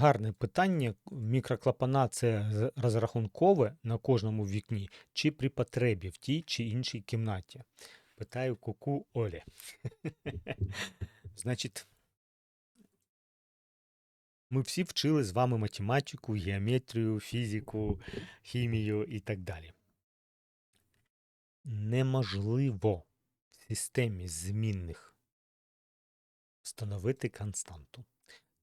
Гарне питання. Мікроклапана це розрахункове на кожному вікні чи при потребі в тій чи іншій кімнаті? Питаю куку Олі. Значить, ми всі вчили з вами математику, геометрію, фізику, хімію і так далі. Неможливо в системі змінних встановити константу.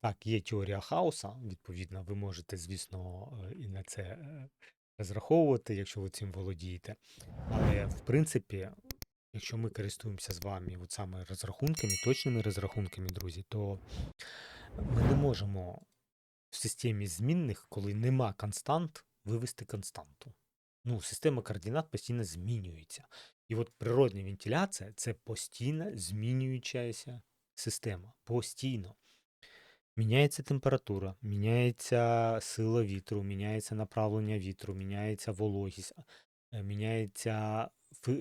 Так, є теорія хаоса, відповідно, ви можете, звісно, е, і на це е, розраховувати, якщо ви цим володієте. Але в принципі, якщо ми користуємося з вами от саме розрахунками, точними розрахунками, друзі, то ми не можемо в системі змінних, коли нема констант, вивести константу. Ну, система координат постійно змінюється. І от природна вентиляція це постійно змінюючася система. Постійно. Міняється температура, міняється сила вітру, міняється направлення вітру, міняється вологість, міняється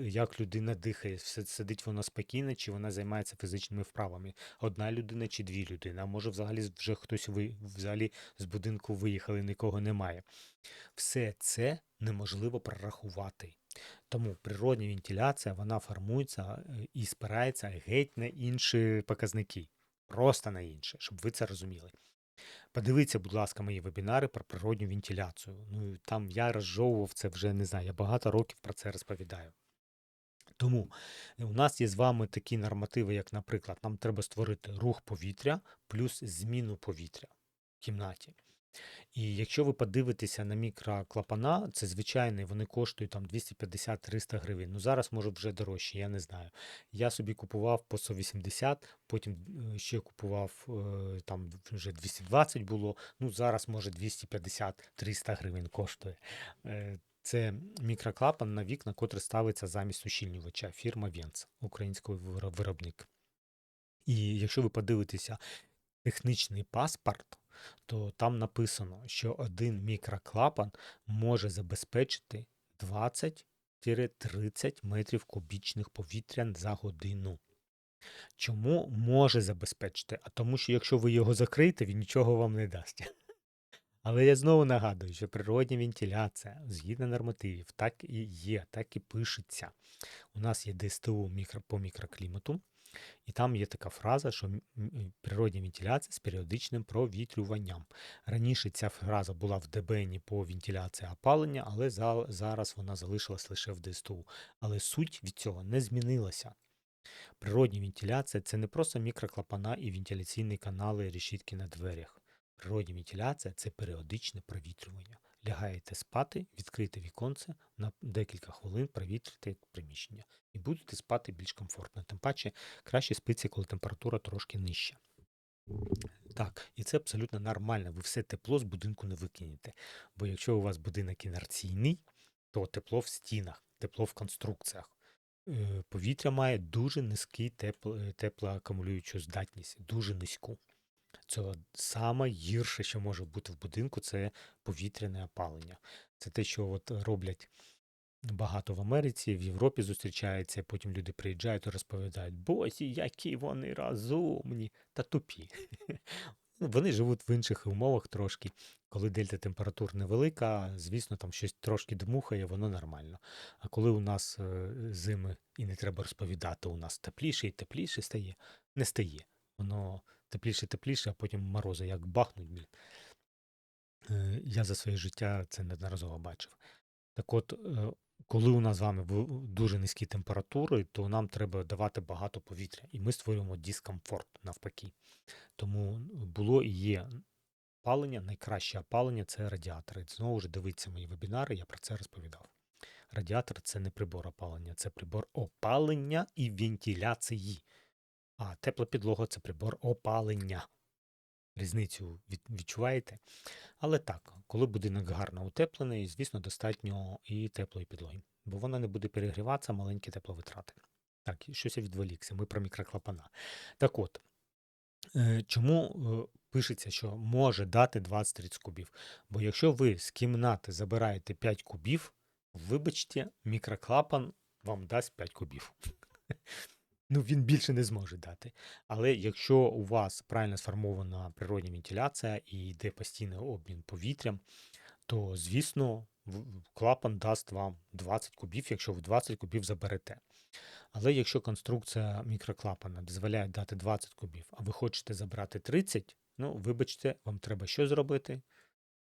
як людина дихає. Сидить вона спокійно, чи вона займається фізичними вправами. Одна людина чи дві людини. А може взагалі вже хтось ви взагалі з будинку виїхали, нікого немає. Все це неможливо прорахувати. Тому природня вентиляція вона формується е, і спирається геть на інші показники. Просто на інше, щоб ви це розуміли. Подивіться, будь ласка, мої вебінари про природню вентиляцію. Ну, там я розжовував це вже не знаю, я багато років про це розповідаю. Тому е, у нас є з вами такі нормативи, як, наприклад, нам треба створити рух повітря плюс зміну повітря в кімнаті. І якщо ви подивитеся на мікроклапана, це звичайний, вони коштують там 250-300 гривень. Ну зараз може вже дорожче, я не знаю. Я собі купував по 180, потім е, ще купував е, там вже 220 було. Ну зараз може 250-300 гривень коштує. Е, Це мікроклапан на вікна, котрий ставиться замість ущільнювача. Фірма Венц, український виробник. І якщо ви подивитеся технічний паспорт, то там написано, що один мікроклапан може забезпечити 20-30 метрів кубічних повітря за годину. Чому може забезпечити? А тому що якщо ви його закриєте, він нічого вам не дасть. Але я знову нагадую, що природня вентиляція згідно нормативів так і є, так і пишеться. У нас є ДСТУ мікро, по мікроклімату, і там є така фраза, що м- природня вентиляція з періодичним провітрюванням. Раніше ця фраза була в ДБНі по вентиляції опалення, але зараз вона залишилась лише в ДСТУ. Але суть від цього не змінилася. Природня вентиляція це не просто мікроклапана і вентиляційні канали решітки на дверях. Природня вентиляція це періодичне провітрювання. Лягаєте спати, відкрите віконце на декілька хвилин провітрите приміщення і будете спати більш комфортно. Тим паче краще спиться, коли температура трошки нижча. Так, і це абсолютно нормально. Ви все тепло з будинку не викинете. Бо якщо у вас будинок інерційний, то тепло в стінах, тепло в конструкціях. Е, Повітря має дуже низький е, теплоакумулюючу здатність, дуже низьку. Це саме гірше, що може бути в будинку, це повітряне опалення. Це те, що от роблять багато в Америці, в Європі зустрічається, потім люди приїжджають і розповідають, босі, які вони розумні та тупі. Вони живуть в інших умовах трошки. Коли дельта температур невелика, звісно, там щось трошки дмухає, воно нормально. А коли у нас е, зими і не треба розповідати, у нас тепліше і тепліше стає, не стає. Воно тепліше, тепліше, а потім морози як бахнуть. блін. Е, Я за своє життя це неодноразово бачив. Так от, е, коли у нас з вами дуже низькі температури, то нам треба давати багато повітря, і ми створюємо дискомфорт навпаки. Тому було і є опалення, найкраще опалення це радіатори. Знову ж дивіться мої вебінари, я про це розповідав. Радіатор це не прибор опалення, це прибор опалення і вентиляції. А тепла підлога це прибор опалення. Різницю відчуваєте? Але так, коли будинок гарно утеплений, звісно, достатньо і теплої підлоги, бо вона не буде перегріватися, маленькі тепловитрати. Так, щось я відволікся, ми про мікроклапана. Так от, е, чому е, пишеться, що може дати 20-30 кубів? Бо якщо ви з кімнати забираєте 5 кубів, вибачте, мікроклапан вам дасть 5 кубів. Ну, він більше не зможе дати. Але якщо у вас правильно сформована природня вентиляція і йде постійний обмін повітрям, то, звісно, клапан дасть вам 20 кубів, якщо ви 20 кубів заберете. Але якщо конструкція мікроклапана дозволяє дати 20 кубів, а ви хочете забрати 30, ну, вибачте, вам треба що зробити?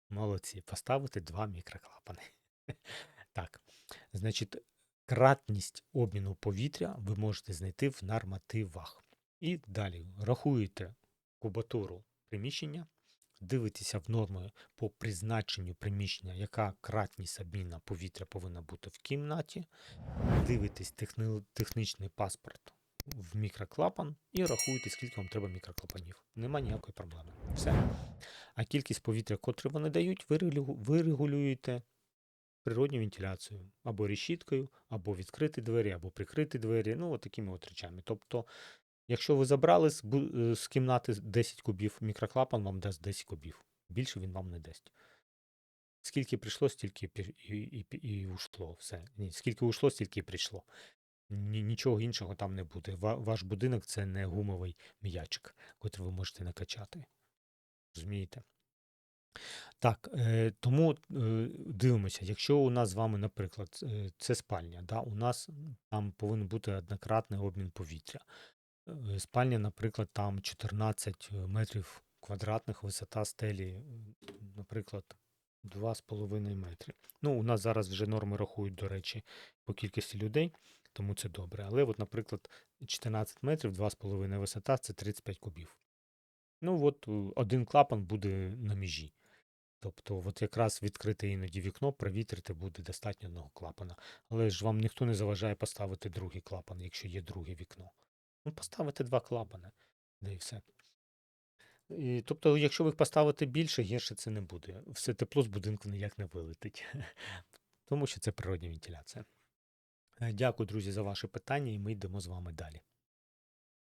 Молодці, поставити два мікроклапани. Так, значить, кратність обміну повітря ви можете знайти в нормативах. І далі рахуєте кубатуру приміщення, дивитеся в норми по призначенню приміщення, яка кратність обміну повітря повинна бути в кімнаті, дивитесь техни- технічний паспорт в мікроклапан і рахуєте, скільки вам треба мікроклапанів. Нема ніякої проблеми. Все. А кількість повітря, котре вони дають, ви регулюєте природню вентиляцію або решіткою, або відкрити двері, або прикрити двері, ну, от такими от речами. Тобто, якщо ви забрали з, е, з кімнати 10 кубів, мікроклапан вам дасть 10 кубів. Більше він вам не дасть. Скільки прийшло, стільки і, і, і, ушло. Все. Ні, скільки ушло, стільки і прийшло. Ні, нічого іншого там не буде. Ваш будинок це не гумовий м'ячик, який ви можете накачати. Розумієте? Так, е, тому е, дивимося, якщо у нас з вами, наприклад, е, це спальня, да, у нас там повинен бути однократний обмін повітря. Спальня, наприклад, там 14 метрів квадратних, висота стелі, наприклад, 2,5 метри. Ну, у нас зараз вже норми рахують, до речі, по кількості людей, тому це добре. Але, от, наприклад, 14 метрів, 2,5 висота це 35 кубів. Ну, от один клапан буде на межі. Тобто, от якраз відкрите іноді вікно, провітрити буде достатньо одного клапана. Але ж вам ніхто не заважає поставити другий клапан, якщо є друге вікно. Ну, поставити два клапани, да і все. І, тобто, якщо ви їх поставите більше, гірше це не буде. Все тепло з будинку ніяк не вилетить. Тому що це природня вентиляція. Е, Дякую, друзі, за ваші питання, і ми йдемо з вами далі.